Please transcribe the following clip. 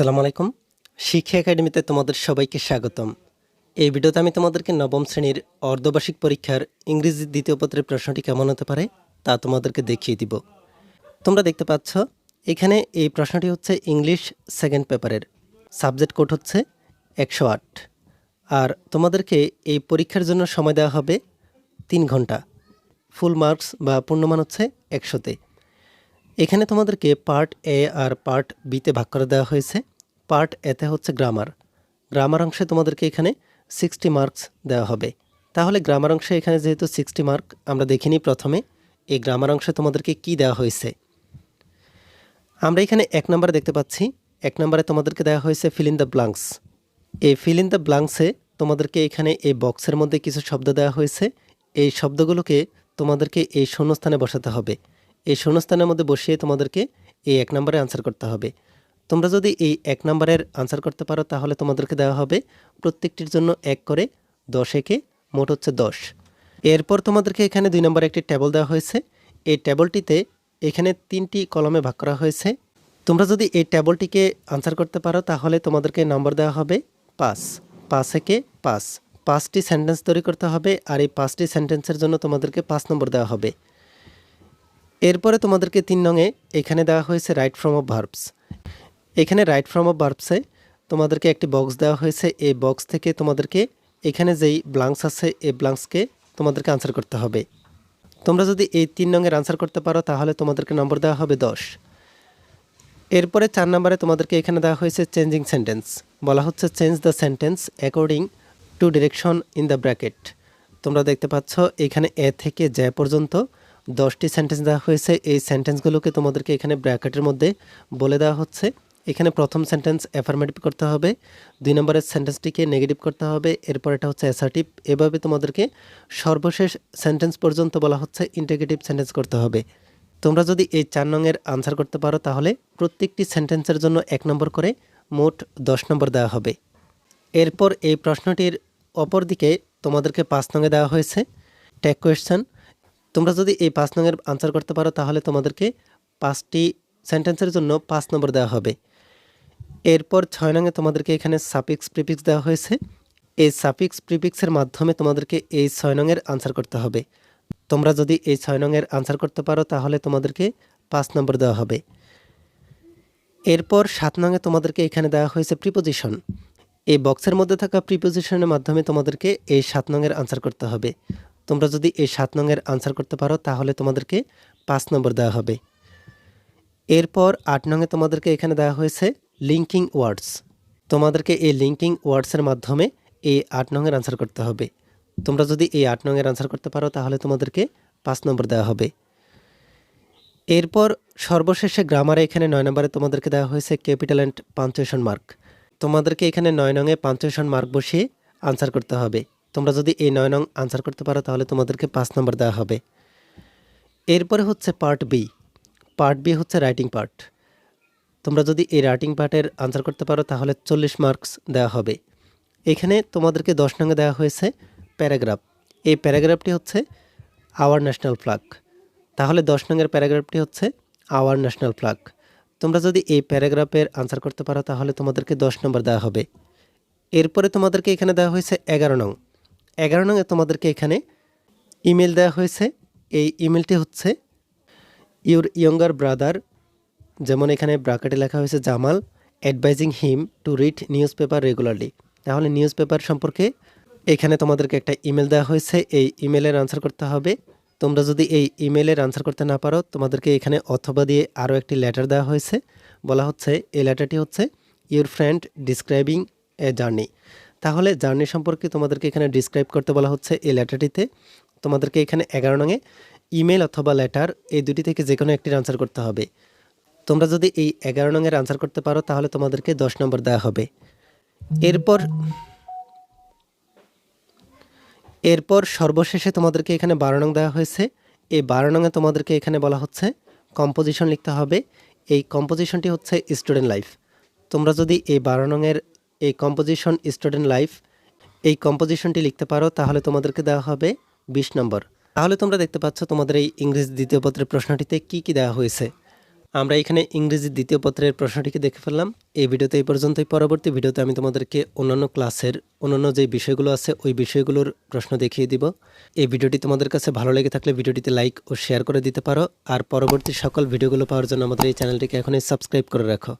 আসসালামু আলাইকুম। শিক্ষা একাডেমিতে তোমাদের সবাইকে স্বাগতম। এই ভিডিওতে আমি তোমাদেরকে নবম শ্রেণির অর্ধবার্ষিক পরীক্ষার ইংরেজি দ্বিতীয় পত্রের প্রশ্নটি কেমন হতে পারে তা তোমাদেরকে দেখিয়ে দিব। তোমরা দেখতে পাচ্ছ, এখানে এই প্রশ্নটি হচ্ছে ইংলিশ সেকেন্ড পেপারের। সাবজেক্ট কোড হচ্ছে একশো আট। আর তোমাদেরকে এই পরীক্ষার জন্য সময় দেওয়া হবে তিন ঘণ্টা। ফুল মার্কস বা পূর্ণমান হচ্ছে একশোতে। এখানে তোমাদেরকে পার্ট এ আর পার্ট বিতে ভাগ করে দেওয়া হয়েছে। পার্ট এতে হচ্ছে গ্রামার গ্রামার অংশে তোমাদেরকে এখানে সিক্সটি মার্কস দেওয়া হবে। তাহলে গ্রামার অংশে এখানে যেহেতু সিক্সটি মার্ক আমরা দেখিনি প্রথমে এই গ্রামার অংশে তোমাদেরকে কি দেওয়া হয়েছে। আমরা এখানে এক নম্বরে দেখতে পাচ্ছি, এক নম্বরে তোমাদেরকে দেওয়া হয়েছে ফিল ইন দ্য ব্লাঙ্কস এই ফিল ইন দ্য ব্লাঙ্কসে তোমাদেরকে এখানে এই বক্সের মধ্যে কিছু শব্দ দেওয়া হয়েছে। এই শব্দগুলোকে তোমাদেরকে এই শূন্যস্থানে বসাতে হবে। এই শূন্যস্থানের মধ্যে বসিয়ে তোমাদেরকে এই এক নম্বরে আনসার করতে হবে। তোমরা যদি এই এক নম্বরের আনসার করতে পারো, তাহলে তোমাদেরকে দেওয়া হবে প্রত্যেকটির জন্য এক করে দশ একে মোট হচ্ছে দশ। এরপর তোমাদেরকে এখানে দুই নম্বরে একটি টেবল দেওয়া হয়েছে। এই টেবলটিতে এখানে তিনটি কলমে ভাগ করা হয়েছে। তোমরা যদি এই টেবলটিকে আনসার করতে পারো, তাহলে তোমাদেরকে নম্বর দেওয়া হবে পাঁচ। পাঁচ একে পাঁচ। পাঁচটি সেন্টেন্স তৈরি করতে হবে, আর এই পাঁচটি সেন্টেন্সের জন্য তোমাদেরকে পাঁচ নম্বর দেওয়া হবে। এরপরে তোমাদেরকে তিন নঙে এখানে দেওয়া হয়েছে রাইট ফ্রম অফ ভার্বস এখানে রাইট ফ্রম অফ ভার্বসে তোমাদেরকে একটি বক্স দেওয়া হয়েছে। এই বক্স থেকে তোমাদেরকে এখানে যেই ব্লাঙ্কস আছে, এই ব্লাঙ্কসকে তোমাদেরকে আনসার করতে হবে। তোমরা যদি এই তিন নঙের আনসার করতে পারো, তাহলে তোমাদেরকে নম্বর দেওয়া হবে দশ। এরপরে চার নম্বরে তোমাদেরকে এখানে দেওয়া হয়েছে চেঞ্জিং সেন্টেন্স বলা হচ্ছে change the sentence according to direction in the bracket তোমরা দেখতে পাচ্ছ, এখানে এ থেকে জ্যা পর্যন্ত দশটি সেন্টেন্স দেওয়া হয়েছে। এই সেন্টেন্সগুলোকে তোমাদেরকে এখানে ব্র্যাকেটের মধ্যে বলে দেওয়া হচ্ছে। এখানে প্রথম সেন্টেন্স অ্যাফার্মেটিভ করতে হবে, দুই নম্বরের সেন্টেন্সটিকে নেগেটিভ করতে হবে এরপর এটা হচ্ছে অ্যাসার্টিভ এভাবে তোমাদেরকে সর্বশেষ সেন্টেন্স পর্যন্ত বলা হচ্ছে ইন্টিগ্রেটিভ সেন্টেন্স করতে হবে। তোমরা যদি এই চার নংয়ের আনসার করতে পারো, তাহলে প্রত্যেকটি সেন্টেন্সের জন্য এক নম্বর করে মোট দশ নম্বর দেওয়া হবে। এরপর এই প্রশ্নটির অপর দিকে তোমাদেরকে পাঁচ নঙে দেওয়া হয়েছে। ট্যাগ কোয়েশ্চেন তোমরা যদি এই পাঁচ নঙের আনসার করতে পারো, তাহলে তোমাদেরকে পাঁচটি সেন্টেন্সের জন্য পাঁচ নম্বর দেওয়া হবে। এরপর ছয় নঙে তোমাদেরকে এখানে সাপিক্স প্রিপিক্স দেওয়া হয়েছে। এই সাপিক্স প্রিপিক্সের মাধ্যমে তোমাদেরকে এই ছয় নঙের আনসার করতে হবে। তোমরা যদি এই ছয় নঙের আনসার করতে পারো, তাহলে তোমাদেরকে পাঁচ নম্বর দেওয়া হবে। এরপর সাত নঙে তোমাদেরকে এখানে দেওয়া হয়েছে প্রিপোজিশন এই বক্সের মধ্যে থাকা প্রিপোজিশনের মাধ্যমে তোমাদেরকে এই সাত নঙের আনসার করতে হবে। তোমরা যদি এই সাত নঙের আনসার করতে পারো, তাহলে তোমাদেরকে পাঁচ নম্বর দেওয়া হবে। এরপর আট নঙে তোমাদেরকে এখানে দেওয়া হয়েছে লিঙ্কিং ওয়ার্ডস তোমাদেরকে এই লিঙ্কিং ওয়ার্ডসের মাধ্যমে এই আট নঙের আনসার করতে হবে। তোমরা যদি এই আট নঙের আনসার করতে পারো, তাহলে তোমাদেরকে পাঁচ নম্বর দেওয়া হবে। এরপর সর্বশেষে গ্রামারে এখানে নয় নম্বরে তোমাদেরকে দেওয়া হয়েছে ক্যাপিটাল অ্যান্ড পাঞ্চুয়েশন মার্ক তোমাদেরকে এখানে নয় নঙে পাঞ্চুয়েশন মার্ক বসিয়ে আনসার করতে হবে। তোমরা যদি এই নয় নং আনসার করতে পারো, তাহলে তোমাদেরকে পাঁচ নম্বর দেওয়া হবে। এরপরে হচ্ছে পার্ট বি পার্ট বি হচ্ছে রাইটিং পার্ট তোমরা যদি এই রাইটিং পার্টের আনসার করতে পারো, তাহলে চল্লিশ মার্কস দেওয়া হবে। এখানে তোমাদেরকে দশ নঙ্গে দেওয়া হয়েছে প্যারাগ্রাফ এই প্যারাগ্রাফটি হচ্ছে আওয়ার ন্যাশনাল ফ্ল্যাগ তাহলে দশ নঙ্গের প্যারাগ্রাফটি হচ্ছে আওয়ার ন্যাশনাল ফ্ল্যাগ তোমরা যদি এই প্যারাগ্রাফের আনসার করতে পারো, তাহলে তোমাদেরকে দশ নম্বর দেওয়া হবে। এরপরে তোমাদেরকে এখানে দেওয়া হয়েছে এগারো নং। এগারো নংয়ে তোমাদেরকে এখানে ইমেল দেওয়া হয়েছে। এই ইমেলটি হচ্ছে ইউর ইয়ঙ্গার ব্রাদার, যেমন এখানে ব্রাকেটে লেখা হয়েছে, Jamal, advising him to read newspaper regularly. তাহলে নিউজ পেপার সম্পর্কে এখানে তোমাদেরকে একটা ইমেল দেওয়া হয়েছে। এই ইমেলের আনসার করতে হবে। তোমরা যদি এই ইমেলের আনসার করতে না পারো, তোমাদেরকে এখানে অথবা দিয়ে আরও একটি লেটার দেওয়া হয়েছে। বলা হচ্ছে, এই লেটারটি হচ্ছে, your friend describing a journey. তাহলে জার্নি সম্পর্কে তোমাদেরকে এখানে ডিসক্রাইব করতে বলা হচ্ছে এই লেটারটিতে তোমাদেরকে এখানে এগারো নঙে ইমেল অথবা লেটার এই দুটি থেকে যে কোনো একটির আনসার করতে হবে। তোমরা যদি এই এগারো নঙের আনসার করতে পারো, তাহলে তোমাদেরকে দশ নম্বর দেওয়া হবে। এরপর এরপর সর্বশেষে তোমাদেরকে এখানে বারো নং দেওয়া হয়েছে। এই বারো নঙে তোমাদেরকে এখানে বলা হচ্ছে কম্পোজিশন লিখতে হবে। এই কম্পোজিশনটি হচ্ছে স্টুডেন্ট লাইফ তোমরা যদি এই বারো নঙের এই কম্পোজিশন স্টুডেন্ট লাইফ এই কম্পোজিশনটি লিখতে পারো, তাহলে তোমাদেরকে দেওয়া হবে বিশ নম্বর। তাহলে তোমরা দেখতে পাচ্ছ তোমাদের এই ইংরেজি দ্বিতীয় পত্রের প্রশ্নটিতে কি কি দেওয়া হয়েছে। আমরা এখানে ইংরেজি দ্বিতীয় পত্রের প্রশ্নটিকে দেখে ফেললাম। এই ভিডিওতে এই পর্যন্তই। পরবর্তী ভিডিওতে আমি তোমাদেরকে অন্যান্য ক্লাসের অন্যান্য যে বিষয়গুলো আছে, ওই বিষয়গুলোর প্রশ্ন দেখিয়ে দিব। এই ভিডিওটি তোমাদের কাছে ভালো লেগে থাকলে ভিডিওটিতে লাইক ও শেয়ার করে দিতে পারো। আর পরবর্তী সকল ভিডিওগুলো পাওয়ার জন্য আমাদের এই চ্যানেলটিকে এখনই সাবস্ক্রাইব করে রাখো।